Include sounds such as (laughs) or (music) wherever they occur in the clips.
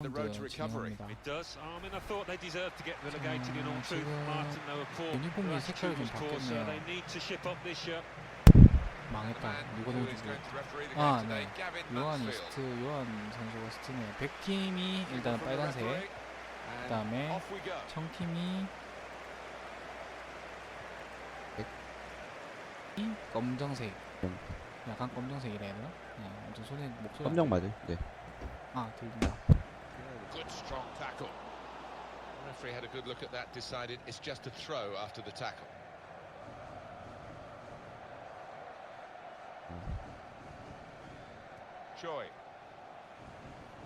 the road to recovery. It does. I mean, I thought they deserved to get relegated in all 음, truth. Martin, they were poor. Their attitude 좀 was poor, so they need to ship up this. The 망했다. 누가 the 아, 네. Gavin 요한. 이스트, 요한 선수가 스트네요. 100팀이 일단 빨간색, 그 다음에 we go. 청팀이 이 검정색. 약간 검정색이라 해야 되나? 네, 아무튼 손에 목소리 깜짝 맞아요. 네. 아 들린다. Good strong tackle. The referee had a good look at that, decided it's just a throw after the tackle. Choi.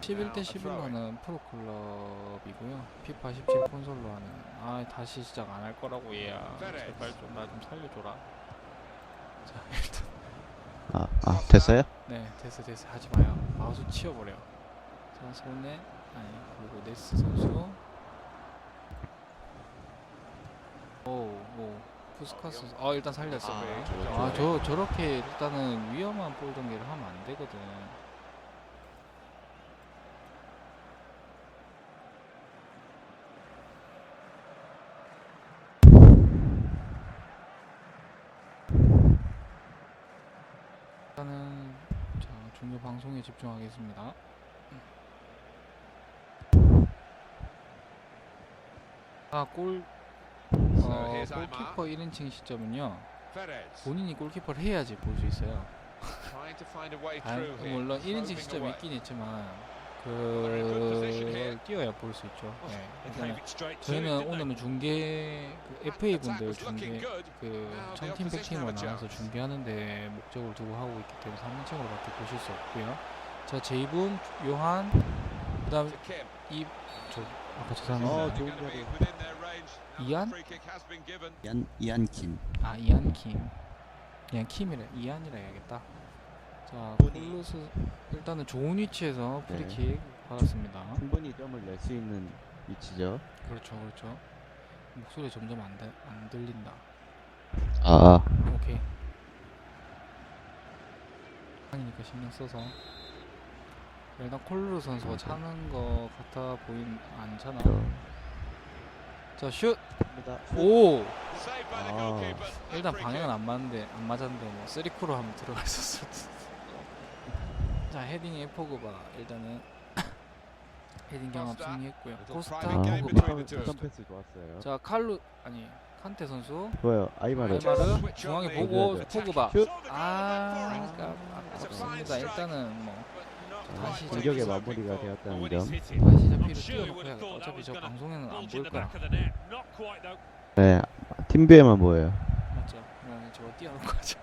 11대 11로 하는 프로클럽이고요. 피파 17 콘솔로 하는. 아 다시 시작 안 할 거라고 얘야. 제발 좀 나 좀 살려줘라. 자 일단 아, 아 됐어요? 네 됐어 됐어 하지 마요. 마우스 치워버려. 자 손에 아니 그리고 네스 선수. 오오. 선수. 어 일단 살렸어. 아, 그래. 좋아요, 아저 저렇게 일단은 위험한 볼 전개를 하면 안 되거든. 일단은 자 중요 방송에 집중하겠습니다. 아골 So 어. 골키퍼 1인칭 시점은요 본인이 골키퍼를 해야지 볼 수 있어요. 아. 물론 1인칭 probing 시점이. 있긴 있지만. 그 뛰어야 볼 수 있죠. 네. 저희는? 오늘은 중계 그 FA 분들 중계. 그 청팀 백팀으로 chance. 중계하는데 목적을 두고 하고 있기 때문에 3인칭으로밖에 보실 수 없고요. 자 제이붐, 요한, 그다음. 이저 아까 어, 죄송합니다. 좋은 자리. the 이안? 이안 이안킴. 아 이안 킴, 이안 킴이라 이안이라 해야겠다. 자 콜루스 일단은 좋은 위치에서 네. 프리킥 받았습니다. 충분히 점을 낼 수 있는 위치죠. 그렇죠, 그렇죠. 목소리 점점 안, 들- 안 들린다. 아, 오케이. 아니니까 신경 써서. 일단 콜루르 선수가 차는 거 같아 보인 않잖아. 자 슛. 입니다. 오. That 일단 방향은. 안 맞는데 안 맞았는데 뭐 쓰리코로 하면 들어가 있었을 듯. 자 헤딩의 포그바 일단은 (coughs) 헤딩 경합. 승리했고요. 코스타 game 포그바. 선 패스 좋았어요. 자 칼루 아니 칸테 선수 좋아요. 아이마르. 아이마르 중앙에 보고 네, 네. 포그바. 슛. 아 아까 아깝습니다. 일단은 뭐 다시 공격의 마무리가 되었다는 점. 다시 띄워놓고 해야겠다. 어차피 저 방송에는 안 보일 거야. 네, 팀비에만 보여요. 맞죠? 그냥 저거 띄워놓고 하자.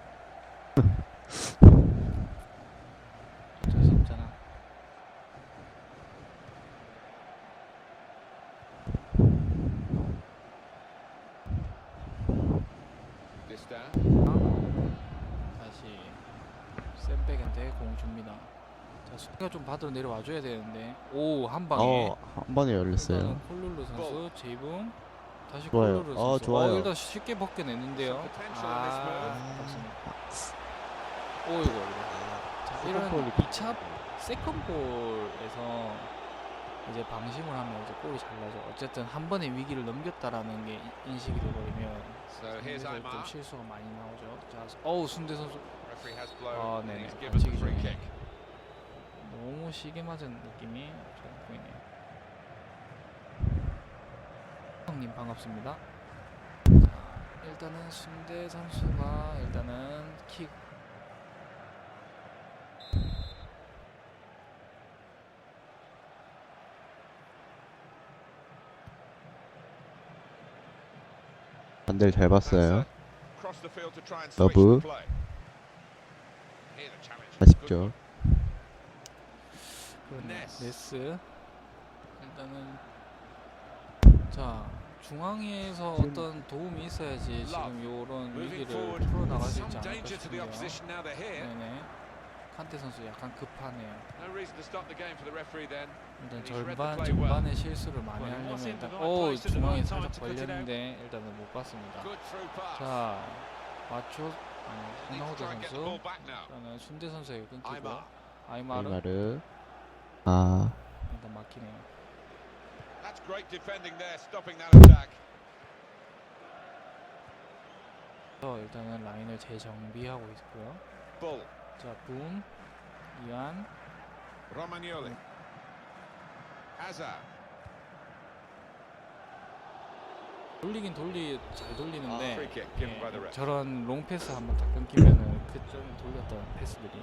어쩔 수 없잖아. This down. 다시 샌백한테 공 줍니다. 자 수비가 좀 받으러 내려와 줘야 되는데 오 한 방에. 어, 한 번에 열렸어요. 콜룰루 선수 제이붕 다시 좋아요. 콜룰루 어, 선수. 좋아요. 일단 쉽게 move. 아, 맞습니다. 오 이거 이거. 자, 이런 골이 2차 세컨 볼에서 이제 방심을 하면 이제 골이 잘 나죠. 어쨌든 한 번의 위기를 넘겼다라는 게 이- 인식이 돼버리면 상대에서 좀. 실수가 많이 나오죠. 자, 어우 순대 선수. 아, he's given the 반칙이죠. free kick. 너무 시게 맞은 느낌이 좀 보이네요. 형님 반갑습니다. 자, 일단은 순대 선수가 일단은 킥 반대를 잘 봤어요. 러브. 아쉽죠. 네스. 네스 일단은 자 중앙에서 어떤 도움이 있어야지 지금 요런 위기를. 풀어 나갈 수 있지 않을까 싶은데요. 네네. 칸테 선수 약간 급하네요. 일단 절반. 전반의 실수를 많이 하려면 일단 오 중앙에 살짝. 걸렸는데 일단은 못 봤습니다. 자 마초 아니 호나우드 선수. 저는 순대 선수에게 끊기고. 아이마르 아, 일단 막히네요. That's great defending there, stopping that attack. 어, 일단은 라인을 재정비하고 있고요. Bull, 자, 붐, 이안, Romagnoli. Hazard. 돌리긴 돌리 잘 돌리는데 Free kick given by the 예, ref. 저런 롱 패스 한번 딱 끊기면은 그좀 돌렸던 패스들이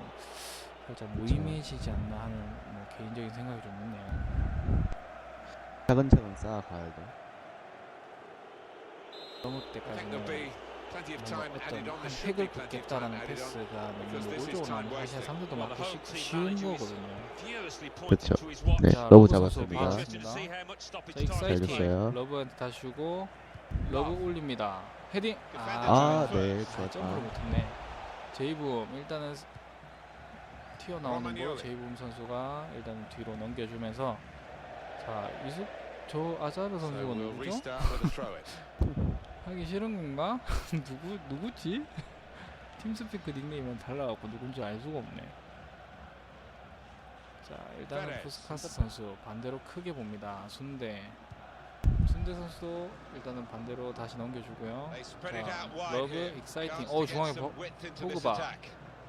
살짝 무의미해지지 않나 하는 뭐 개인적인 생각이 좀 있네요. 차근차근 쌓아가야죠. 너무 I think 때까지는 어떤 팩을 on. 패스가 time 사실. 상대도 맞고 쉬운 거거든요. watch. 네, 자, 선수 잡았습니다. Interested to 받았습니다. see how much 자, stoppage time 익사이팅 he 됐어요. 러브한테 다 주고 러브 올립니다. 헤딩 아, 아, 네, 아, 점프를 좋았다. 못했네. 제이붐 일단은 스- 튀어나오는 거. 제이붐 선수가 일단 뒤로 넘겨주면서 자 이수 저 아자르 선수가 누구죠? (laughs) 하기 싫은 건가? (laughs) 누구 누구지? (laughs) 팀스피크 닉네임은 달라갖고 누군지 알 수가 없네. 자 일단은. 푸스카스 선수 반대로 크게 봅니다. 순대 순대 선수도 일단은 반대로 다시 넘겨주고요. 자, 러브. 익사이팅. 어 중앙에 포그바.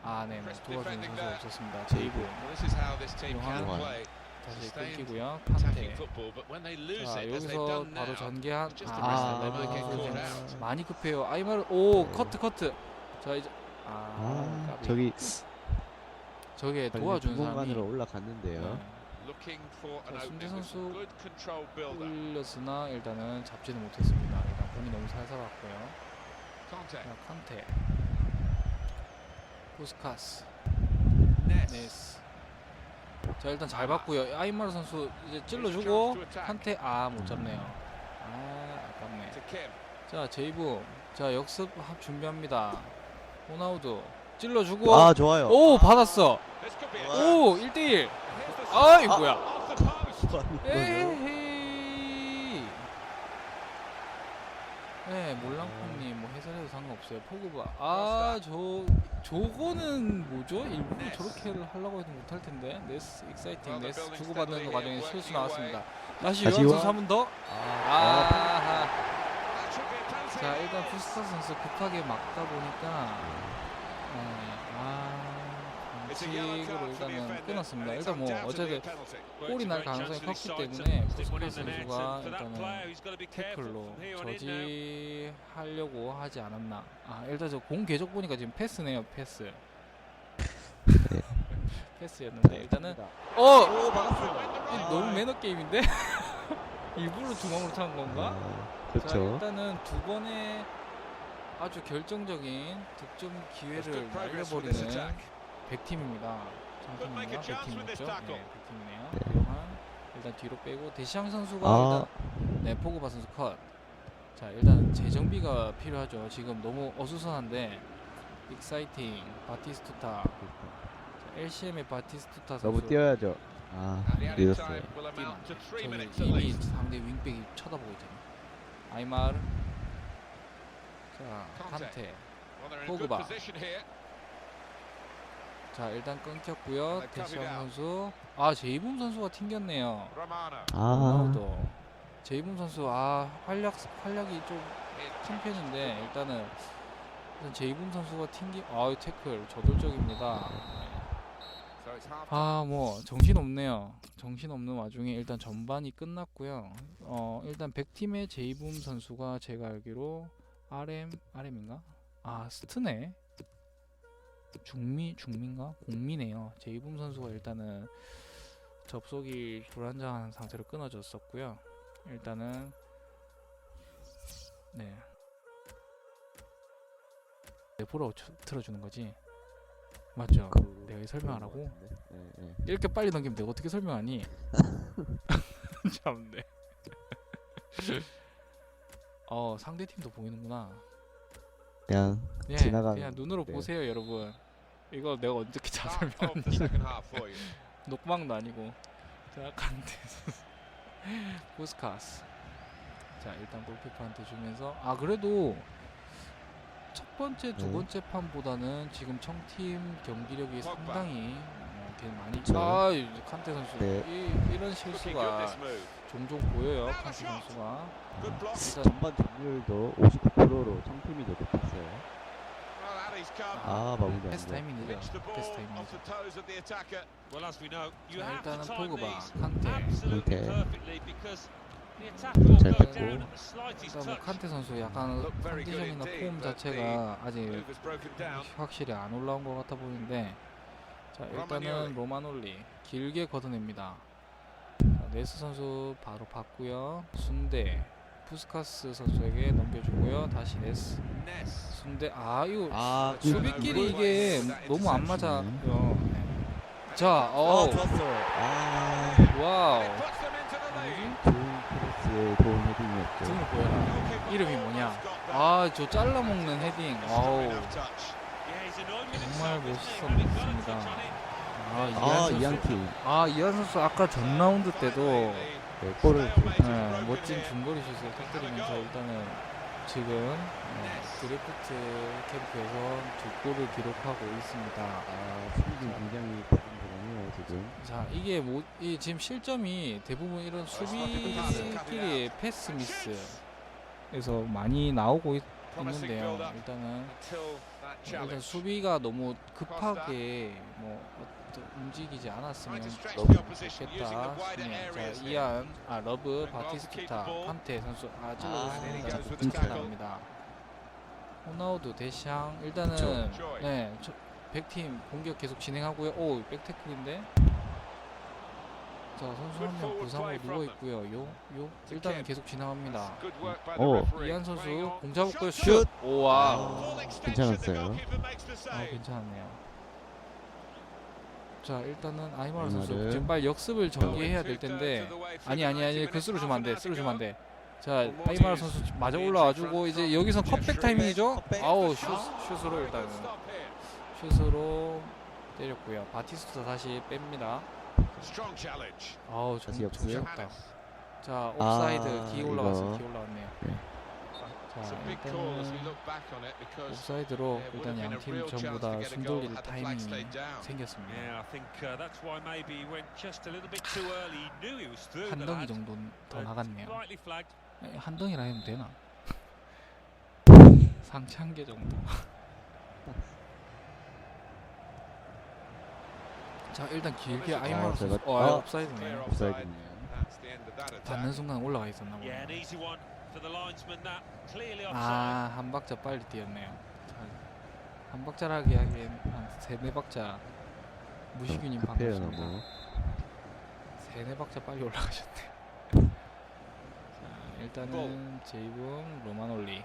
아 네네 Chris 도와주는 선수. 없었습니다. 제이브 play. 다시 끊기고요. lose 자 여기서 바로 전개한 아 they 아. 많이 급해요. 아이마르 오 커트 커트. 자 이제 아, 아. 저기 저게 도와준 사람이 공간으로 올라갔는데요. 네, 자, some 선수. 올렸으나 일단은 잡지는 못했습니다. 일단 공이 너무 살살 왔고요. Contact. 자 칸테, 부스카스. 네스. 자 일단 잘 봤고요. 아이마르 선수 이제 찔러주고. 칸테 아 못 잡네요. 아 아깝네. 자 제이브 자 역습 합 준비합니다. 호나우두 찔러주고 아, 좋아요. 오 받았어. 오 1대1 Here's the 아이 shot. 뭐야. 에헤이 네 몰랑콩님 뭐 해설해도 상관 없어요 포그바. 아 저 저거는 뭐죠? 일부러 네스. 저렇게 하려고 해도 못할 텐데. 네스 익사이팅 네스 주고받는 과정에 실수 나왔습니다. 다시 요한. 선수 한번 더. 아, penalty. 자 일단 부스타 선수 급하게 막다 보니까 네, 아 반칙으로 일단은 끊었습니다 일단 뭐. Well, 골이 날 가능성이 컸기 때문에 net, 선수가 일단은 태클로. 저지하려고 하지 않았나 아 일단 저공 궤적 보니까 지금 패스네요 패스 패스였는데 일단은 어 너무 매너 게임인데 일부러 중앙으로 찬 건가? 아, 자 그렇죠. 일단은 두 번의 아주 결정적인 득점 기회를 날려버리는. 100팀입니다. Could make a chance with this 100팀이었죠? tackle. 네, 100팀이네요. 네. 요한 일단 뒤로 빼고 데시앙 선수가 아. 일단 네 포그바 선수 컷. 자 일단 재정비가 필요하죠. 지금 너무 어수선한데 익사이팅 바티스투타 자, LCM의 바티스투타 선수 너무 뛰어야죠. 아, 늦었어요. 저기 이미. 상대 윙백이 쳐다보고 있잖아요. 아이마르 자 칸테. 포그바. 자 일단 끊겼고요. 네, 컵이다. 선수 아 제이붐 선수가 튕겼네요. 아, 로나우도 제이붐 선수 아 활약 활약이 좀큰 편인데 일단은 일단 제이붐 선수가 튕기 아 태클 저돌적입니다. 아 뭐 정신 없네요. 정신 없는 와중에 일단 전반이 끝났고요. 어 일단 100팀의 제이붐 선수가 제가 알기로 RM RM인가? 아 스트네. 중미 중미인가? 공미네요. 제이붐 선수가 일단은 접속이 불안정한 상태로 끊어졌었고요. 일단은 네. 내보러 틀어주는 거지. 맞죠? 그- 내가 설명하라고? 네, 네. 이렇게 빨리 넘기면 내가 어떻게 설명하니? (laughs) (laughs) 참네. (laughs) 어 상대 팀도 보이는구나. 그냥 예, 지나가는 그냥 눈으로 네. 보세요, 여러분. 이거 내가 어떻게 the second half for you. 녹방도 아니고. 자, 칸테. 부스카스. 자, 일단 골키퍼한테 주면서 아 그래도 첫 번째, 두 네. 번째 판보다는 지금 청팀 경기력이. 상당히 어, 많이. 그쵸. 아 이- 칸테 선수 네. 이, 이런 실수가. 종종 보여요. 칸테 선수가. 일단 전반 점유율도 59% 로 청팀이 come. 아 마무리 안 패스 돼. 타이밍이죠. 패스 ball 타이밍. off the toes of the attacker. Well, as we know, you 자, 일단은 포그바, 칸테. 잘 뺐고. 일단 뭐. 칸테 선수 약간 컨디션이나 폼 자체가 아직. 확실히 안 올라온 것 같아 보이는데 자 일단은. 로마놀리 길게 걷어냅니다 자, 네스 선수 바로 받고요 순대 푸스카스 선수에게 넘겨주고요 다시 네스. 순대 아 이거 아 그- 수비끼리 이게 너무 안 맞아요 네. 자아 어, 좋았어. 아 와우. 좋은 크로스의 좋은 헤딩이었죠. 등을 보여라 Goalkeeper 이름이 뭐냐. 아 저 잘라먹는 헤딩 와우 정말 it. 아 이한 아 선수 아 이한 선수 아까 전 라운드 때도 네, 골을 네, 멋진 중거리 슛을 터뜨리면서 일단은 지금 네, 드래프트 캠프에서 두 골을 기록하고 있습니다. 아 수비는 굉장히 부분이네요 지금. 자 이게 뭐, 이 지금 실점이 대부분 이런 수비끼리 패스 미스에서 많이 나오고 있, 있는데요. 일단은 일단. 수비가 너무 급하게 뭐 움직이지 않았으면 너무 좋겠다 싶네요. 자. 이안 아 러브 바티스타 칸테 선수 아 아, 자, tackle. 나옵니다. 호나우두 대샹 일단은. 네 저, 백팀 공격 계속 진행하고요. 오 백태클인데. 자 선수 한 명 부상으로 누워 있고요. 요요 일단은 계속 the 오. 이한 선수. 공 잡았고요. 슛. 오와. 아, 괜찮았어요. 아. 괜찮네요. 자 일단은 아이마르 선수. 지금 빨리 역습을 전개해야 될 텐데 아니 아니 90 아니 그 쓰러 주면 안 돼. half 쓰러 an 주면 안 hour to 돼. 자 아이마르 선수 마저 올라와주고 이제 여기서 컵백 타이밍이죠. 아우 슛 슛으로 go. 일단 Good stop here. 슛으로 때렸고요. 바티스타 다시 뺍니다. 아우 다시 정 역습. 정신없다. 자 옵사이드 아, 기 올라왔어요. 기 올라왔네요. 일단은 look back on it because 옵사이드로 일단 양팀 real 전부 다 to get a 숨 goal 돌릴 had the flag 타이밍이. 생겼습니다. Uh, 한 덩이 정도 더 나갔네요. 한 덩이라 해도 되나? 상체 한 개 정도. 자 일단 길게 아이마르 아, 어 아. 옵사이드네요. 옵사이드네요. Attack. 순간 올라가 있었나 보네요. 아, 한 박자 빨리 뛰었네요. 잘- 한 박자라기 하기엔 한 세네 박자. 무시균님 반갑습니다. 너무. 세네 박자 빨리 올라가셨네요. 자, 일단은 제이븐 로마놀리.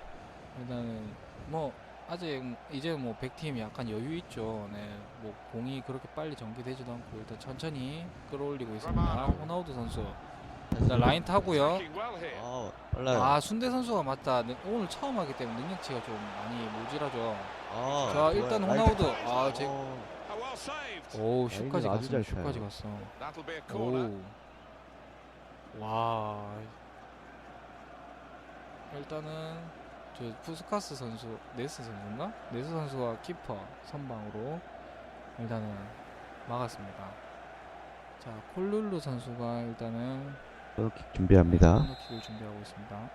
일단은 뭐 아직 이제 뭐 100팀 약간 여유 있죠. 네, 뭐 공이 그렇게 빨리 전개되지도 않고 일단 천천히 끌어올리고 있습니다. 호나우드 선수. 일단 라인 타고요. 아. 아 순대 선수가 맞다. 능- 오늘 처음 하기 때문에 능력치가 좀 많이 모질하죠. 아, 자. 일단 호나우드 타- 아 제. 어. 오 슛까지 아주 갔어. 잘 차요. 슛까지 갔어. 오. 와. 일단은 저 푸스카스 선수 네스 선수인가? 네스 선수가 키퍼 선방으로 일단은 막았습니다. 자 콜룰루 선수가 일단은 코너킥 준비합니다. 코너킥을 준비하고 있습니다.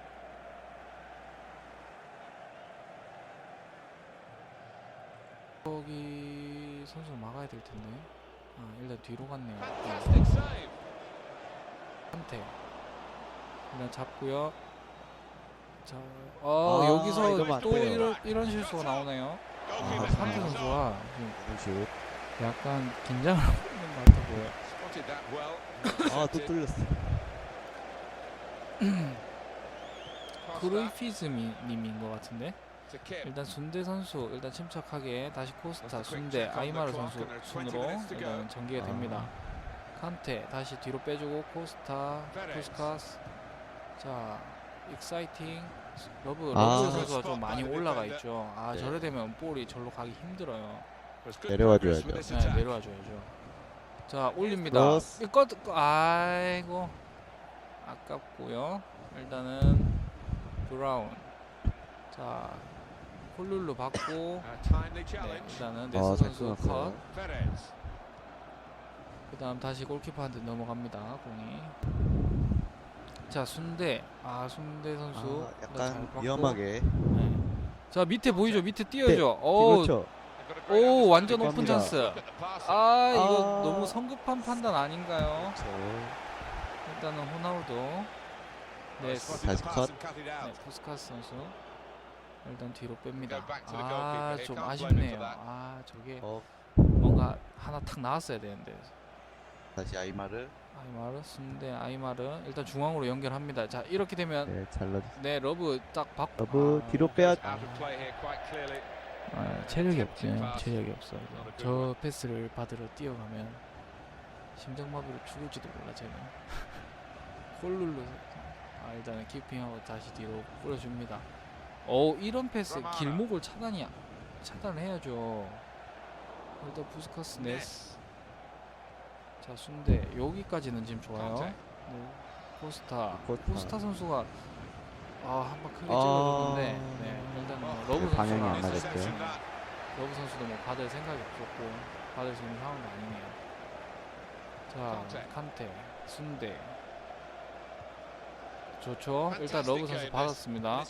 여기 선수 막아야 될 텐데. 아 일단 뒤로 갔네요. 한테 일단 잡고요. 자, 어 아, 여기서 또. 이런 이런 실수가 나오네요. Goalkeeper 한테 hangs on. 선수가. 약간 긴장을 있는 것 같아 보여. 아또 뚫렸어. Crossed that 크루이피즈미 님인 것 같은데. 일단 순대 선수 일단 침착하게 다시 코스타 순대 아이마르 선수 and there's 20 순으로. 일단 전개가 아. 됩니다. 칸테 다시 뒤로 빼주고 코스타. 코스카스 자 익사이팅 러브 아. 러브 선수가 좀 많이 올라가. 있죠. 아 네. 저래 되면 볼이 절로 가기 힘들어요. 내려와 줘야죠. 네. 내려와 줘야죠. 자 올립니다. 크로스. 이거 아이고 아깝고요. 일단은 브라운. 자 콜룰루 받고 timely 네. 일단은 아, 네스 잘 선수 컷. 끊었어요. Perez. 그다음 다시 골키퍼한테 넘어갑니다. 공이. 자 순대 아 순대 선수 아, 잘 약간. 위험하게. 네. 자 밑에 보이죠? 밑에 띄워줘. 오, 그렇죠. 오 완전 오픈 감사합니다. 찬스. 아 이거 아. 너무 성급한 판단 아닌가요? 그렇죠. 일단은 호나우도 네, 다시 컷. 네. 포스카스 선수 일단 뒤로 뺍니다. 아. 좀 아쉽네요. 아 저게 어, 뭔가 하나 탁 나왔어야 되는데. 다시 아이마르. 아이마르 순대 아이마르 일단 중앙으로 연결합니다. 자 이렇게 되면 네, 잘 넣어. 네 러브 딱 받고 러브 아, 뒤로 빼야. 아, 체력이 없죠. 체력이 good 저. 패스를 받으러 뛰어가면 심장마비로 죽을지도 몰라 쟤는. (laughs) 콜룰로 아 일단은 키핑하고 다시 뒤로 뿌려줍니다. 오 이런 패스. 길목을 차단이 차단을 해야죠. 일단 부스카스 네스. 자 순대 여기까지는 지금 좋아요. 네. 포스타 포스타. 포스타 선수가 아 한번 크게 아. 찔러줬는데 네, 일단 뭐 러브 네, 방향이 선수가. 러브 선수도 뭐 받을 생각이 없었고 받을 수 있는 상황도 아니네요. 자 칸테. 순대 좋죠. 일단 러브 선수. 받았습니다.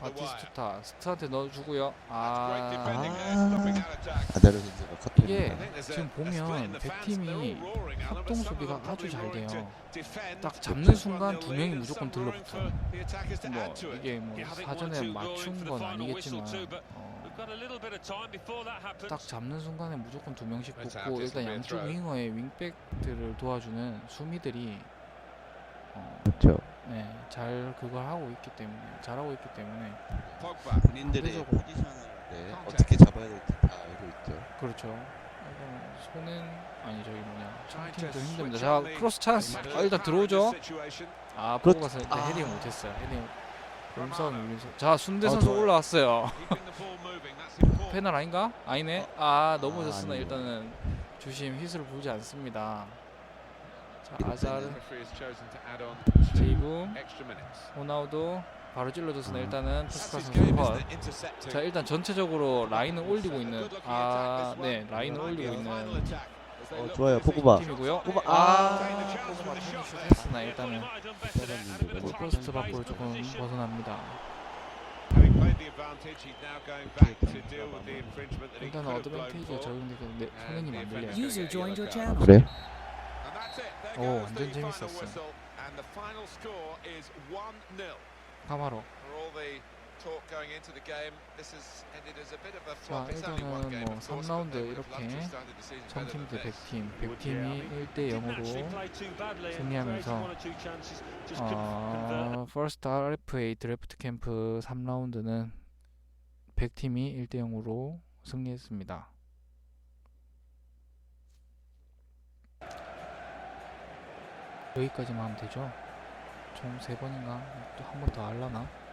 바티스투타 스트한테 넣어주고요. 아 아. 아자르 선수가 이게 a- 지금 보면. 백 팀이 Alan, but 합동 수비가 아주 잘 돼요. 딱 잡는 순간 두 명이 무조건 들러붙어요. 뭐. 이게 뭐 사전에 맞춘 건 아니겠지만 딱 잡는 순간에 무조건 두 명씩 붙고 일단 양쪽. 윙어의 윙백들을 도와주는 수미들이 어, 그렇죠. 네, 잘 그걸 하고 있기 때문에 잘하고 있기 때문에. 본인들의 포지션을 네, 어떻게 잡아야 될지 다 알고 있죠. 그렇죠. 손은 아니 저기 뭐냐 팀도 힘듭니다. 자 크로스 찬스. 아, 일단 들어오죠. 아 가서 일단 아. 헤딩 못했어요. 헤딩 몸싸움이 밀려서 자 순대 아, 선수 좋아요. 올라왔어요. (laughs) (laughs) 페널 아닌가? 아니네. 아 아, 넘어졌으나 아니네요. 일단은 주심 휘슬을 부르지 않습니다. 자 아자르, minutes. 호나우도 바로 찔러줬으나 아. 일단은 his 선수 컷. 자 일단 전체적으로 라인을 올리고 있는 아네 라인을 올리고 있는 어, 좋아요. 포그바. 팀이고요. 포그바. 아 아. 포그바 피니시 했으나 일단은 네, 골 포스트 밖으로 조금 벗어납니다. 일단 for. 적용되는데 And 성능이 the 안 들려요. offender's User gonna get a joined your yellow card. channel. 그래? 오, 완전 1-0. 카마로. 자 일단은 game, 뭐 of course, 3라운드 but they would have 이렇게 청팀 대 than this. 100팀, 100팀이 1대 0으로 승리하면서 어, 퍼스트 RFA 드래프트 캠프 3라운드는 100팀이 1대 0으로 승리했습니다. 여기까지만 하면 되죠? 총 3번인가? 또 한 번더 하려나?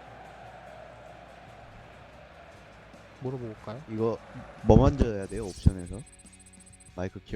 물어보고 올까요? 이거 뭐 해야 돼요? 옵션에서? 마이크 키